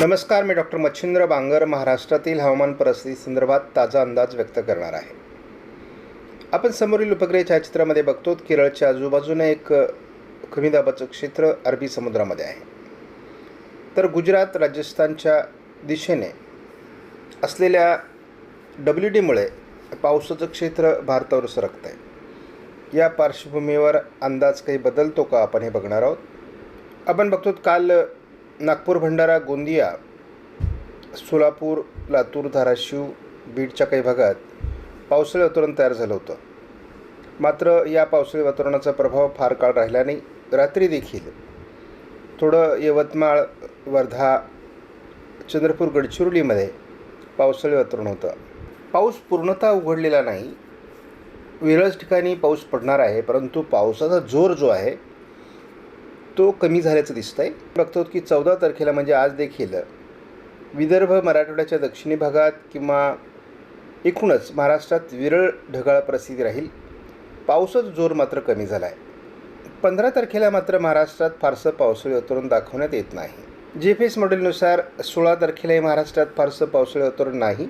नमस्कार मी डॉक्टर मच्छिंद्र बांगर महाराष्ट्रातील हवामान परिस्थिती संदर्भात ताजा अंदाज व्यक्त करणार आहे. आपण समोरील उपग्रह छायाचित्रामध्ये बघतो केरळच्या आजूबाजूने एक कमी दाबाचं क्षेत्र अरबी समुद्रामध्ये आहे. तर गुजरात राजस्थानच्या दिशेने असलेल्या डब्ल्यू डीमुळे पावसाचं क्षेत्र भारतावर सरकत आहे. या पार्श्वभूमीवर अंदाज काही बदलतो का आपण हे बघणार आहोत. आपण बघतो काल नागपूर भंडारा गोंदिया सोलापूर लातूर धाराशिव बीडच्या काही भागात पावसाळी वातावरण तयार झालं होतं. मात्र या पावसाळी वातावरणाचा प्रभाव फार काळ राहिला नाही. रात्री देखील थोडं यवतमाळ वर्धा चंद्रपूर गडचिरोलीमध्ये पावसाळी वातावरण होतं. पाऊस पूर्णतः उघडलेला नाही. विरळच ठिकाणी पाऊस पडणार आहे परंतु पावसाचा जोर जो आहे तो कमी झाल्याचं दिसतं आहे बघतो की चौदा तारखेला म्हणजे आज देखील विदर्भ मराठवाड्याच्या दक्षिणी भागात किंवा एकूणच महाराष्ट्रात विरळ ढगाळ परिस्थिती राहील. पावसाचा जोर मात्र कमी झाला आहे पंधरा तारखेला मात्र महाराष्ट्रात फारसं पावसाळी वातावरण दाखवण्यात येत नाही. जी एफ एस मॉडेलनुसार सोळा तारखेलाही महाराष्ट्रात फारसं पावसाळी वातावरण नाही.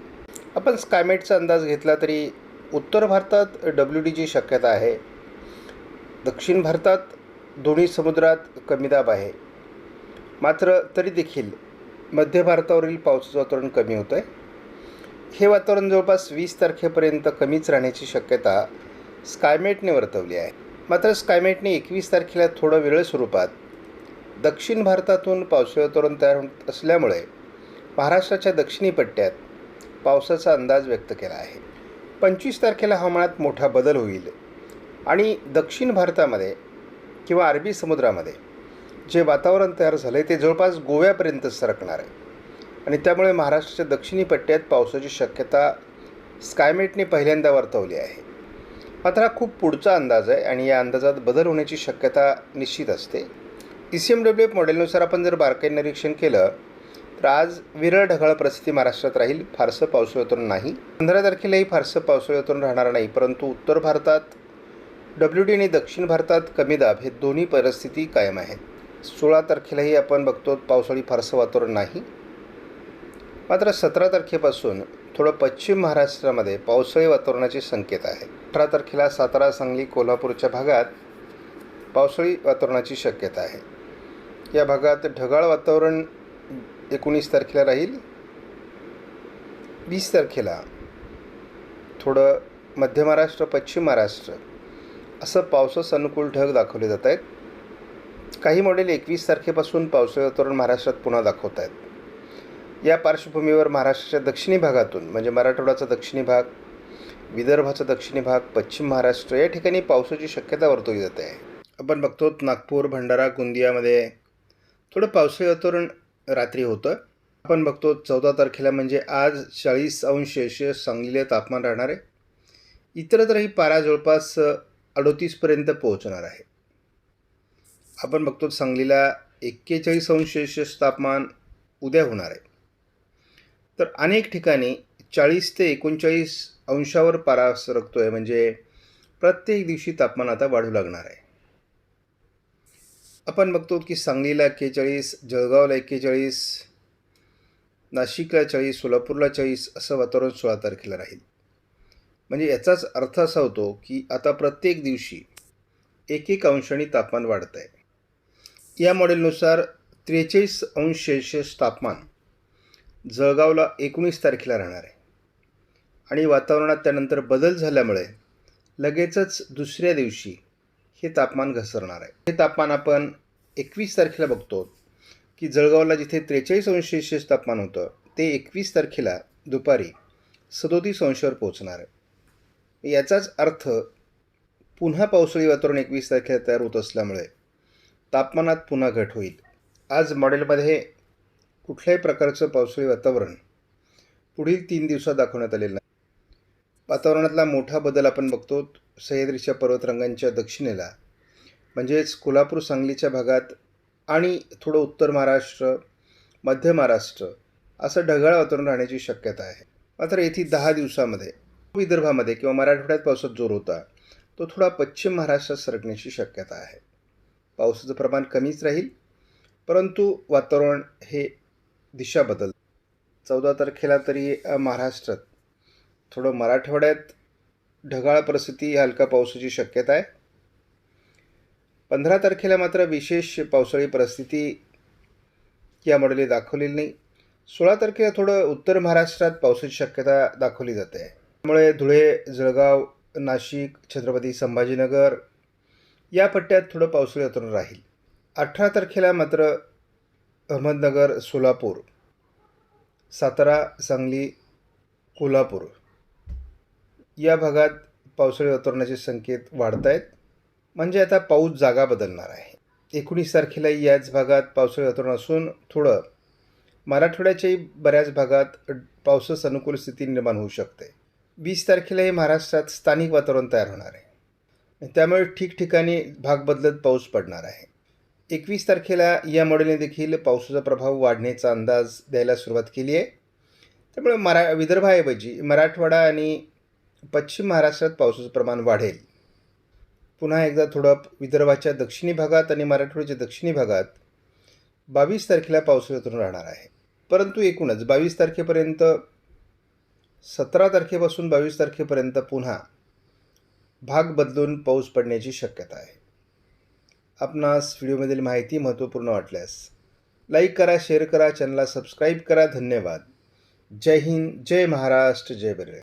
आपण स्कायमेटचा अंदाज घेतला तरी उत्तर भारतात डब्ल्यू डीची शक्यता आहे. दक्षिण भारतात दोन्ही समुद्रात कमी दाब आहे. मात्र तरी देखील मध्य भारतावरील पावसाचं वातावरण कमी होतं आहे हे वातावरण जवळपास वीस तारखेपर्यंत कमीच राहण्याची शक्यता स्कायमेटने वर्तवली आहे. मात्र स्कायमेटने एकवीस तारखेला थोडं वेगळ्या स्वरूपात दक्षिण भारतातून पावसाळी वातावरण तयार होत असल्यामुळे महाराष्ट्राच्या दक्षिणी पट्ट्यात पावसाचा अंदाज व्यक्त केला आहे. पंचवीस तारखेला हवामानात मोठा बदल होईल आणि दक्षिण भारतामध्ये किंवा अरबी समुद्रामध्ये. जे वातावरण तयार झालं आहे ते जवळपास गोव्यापर्यंत सरकणार आहे. आणि त्यामुळे महाराष्ट्राच्या दक्षिणी पट्ट्यात पावसाची शक्यता स्कायमेटने पहिल्यांदा वर्तवली आहे. मात्र हा खूप पुढचा अंदाज आहे आणि या अंदाजात बदल होण्याची शक्यता निश्चित असते. E C M W F मॉडेलनुसार आपण जर बारकाईन निरीक्षण केलं तर आज विरळ ढगाळ परिस्थिती महाराष्ट्रात राहील. फारसं पावसाळ्यातून नाही. पंधरा तारखेलाही फारसं पावसाळ्यातून राहणार नाही परंतु उत्तर भारतात डब्ल्यू डी आणि दक्षिण भारतात कमी दाब हे दोन्ही परिस्थिती कायम आहेत. सोळा तारखेलाही आपण बघतो पावसाळी फारसं वातावरण नाही. मात्र सतरा तारखेपासून थोडं पश्चिम महाराष्ट्रामध्ये पावसाळी वातावरणाचे संकेत आहे अठरा तारखेला सातारा सांगली कोल्हापूरच्या भागात पावसाळी वातावरणाची शक्यता आहे. या भागात ढगाळ वातावरण एकोणीस तारखेला राहील. वीस तारखेला थोडं मध्य महाराष्ट्र पश्चिम महाराष्ट्र असं पावसास अनुकूल ढग दाखवले जात आहेत. काही मॉडेल एकवीस तारखेपासून पावसाळी वातावरण महाराष्ट्रात पुन्हा दाखवत आहेत या पार्श्वभूमीवर महाराष्ट्राच्या दक्षिणी भागातून म्हणजे मराठवाड्याचा दक्षिणी भाग विदर्भाचा दक्षिणी भाग पश्चिम महाराष्ट्र या ठिकाणी पावसाची शक्यता वर्तवली जाते. आहे आपण बघतो नागपूर भंडारा गोंदियामध्ये थोडं पावसाळी वातावरण रात्री होतं. आपण बघतो चौदा तारखेला म्हणजे आज चाळीस अंश सेल्शियस सांगलीला तापमान राहणार आहे. इतरत्रही पारा जवळपास अडोतीसपर्यंत पोहोचणार आहे. आपण बघतो सांगलीला एक्केचाळीस अंश सेल्सिअस तापमान उद्या होणार आहे. तर अनेक ठिकाणी चाळीस ते एकोणचाळीस अंशावर पारा सरकतो आहे म्हणजे प्रत्येक दिवशी तापमान आता वाढू लागणार आहे. आपण बघतो की सांगलीला एक्केचाळीस जळगावला एक्केचाळीस नाशिकला चाळीस सोलापूरला चाळीस असं वातावरण सोळा तारखेला राहील. म्हणजे याचाच अर्थ असा होतो की आता प्रत्येक दिवशी एक एक अंशाने तापमान वाढतं आहे या मॉडेलनुसार त्रेचाळीस अंश सेल्शियस तापमान जळगावला एकोणीस तारखेला राहणार आहे. आणि वातावरणात त्यानंतर बदल झाल्यामुळे लगेचच दुसऱ्या दिवशी हे तापमान घसरणार आहे. हे तापमान आपण एकवीस तारखेला बघतो की जळगावला जिथे त्रेचाळीस अंश सेल्शियस तापमान होतं ते एकवीस तारखेला दुपारी सदोतीस अंशावर पोहोचणार आहे. याचाच अर्थ पुन्हा पावसाळी वातावरण एकवीस तारखेला तयार होत असल्यामुळे तापमानात पुन्हा घट होईल. आज मॉडेलमध्ये कुठल्याही प्रकारचं पावसाळी वातावरण पुढील तीन दिवसात दाखवण्यात आलेलं नाही. वातावरणातला मोठा बदल आपण बघतो सह्याद्रीच्या पर्वतरंगांच्या दक्षिणेला म्हणजेच कोल्हापूर सांगलीच्या भागात आणि थोडं उत्तर महाराष्ट्र मध्य महाराष्ट्र असं ढगाळ वातावरण राहण्याची शक्यता आहे. मात्र येथे दहा दिवसामध्ये विदर्भामध्ये किंवा मराठवाड्यात पावसात जोर होता तो थोडा पश्चिम महाराष्ट्रात सरकण्याची शक्यता आहे. पावसाचं प्रमाण कमीच राहील परंतु वातावरण हे दिशा बदल. चौदा तारखेला तरी महाराष्ट्रात थोडं मराठवाड्यात ढगाळ परिस्थिती हलका पावसाची शक्यता आहे. पंधरा तारखेला मात्र विशेष पावसाळी परिस्थिती या मॉडेलने दाखवलेली नाही. सोळा तारखेला थोडं उत्तर महाराष्ट्रात पावसाची शक्यता दाखवली जाते. त्यामुळे धुळे जळगाव नाशिक छत्रपती संभाजीनगर या पट्ट्यात थोडं पावसाळी वातावरण राहील. अठरा तारखेला मात्र अहमदनगर सोलापूर सातारा सांगली कोल्हापूर या भागात पावसाळी वातावरणाचे संकेत वाढत आहेत म्हणजे आता पाऊस जागा बदलणार आहे. एकोणीस तारखेला याच भागात पावसाळी वातावरण असून थोडं मराठवाड्याच्याही बऱ्याच भागात पावसास अनुकूल स्थिती निर्माण होऊ शकते. वीस तारखेलाही महाराष्ट्रात स्थानिक वातावरण तयार होणार आहे. त्यामुळे ठिकठिकाणी भाग बदलत पाऊस पडणार आहे. एकवीस तारखेला या मॉडेलने देखील पावसाचा प्रभाव वाढण्याचा अंदाज द्यायला सुरुवात केली आहे. त्यामुळे मरा विदर्भाऐवजी मराठवाडा आणि पश्चिम महाराष्ट्रात पावसाचं प्रमाण वाढेल. पुन्हा एकदा थोडं विदर्भाच्या दक्षिणी भागात आणि मराठवाड्याच्या दक्षिणी भागात बावीस तारखेला पावसाळ्यातून राहणार आहे. परंतु एकूणच बावीस तारखेपर्यंत सतरा तारखेपासून बावीस तारखेपर्यंत पुन्हा भाग बदलून पाऊस पडण्याची शक्यता आहे. आपणास व्हिडिओमधील माहिती महत्त्वपूर्ण वाटल्यास लाईक करा शेअर करा चॅनलला सबस्क्राईब करा. धन्यवाद. जय हिंद जय महाराष्ट्र जय बरे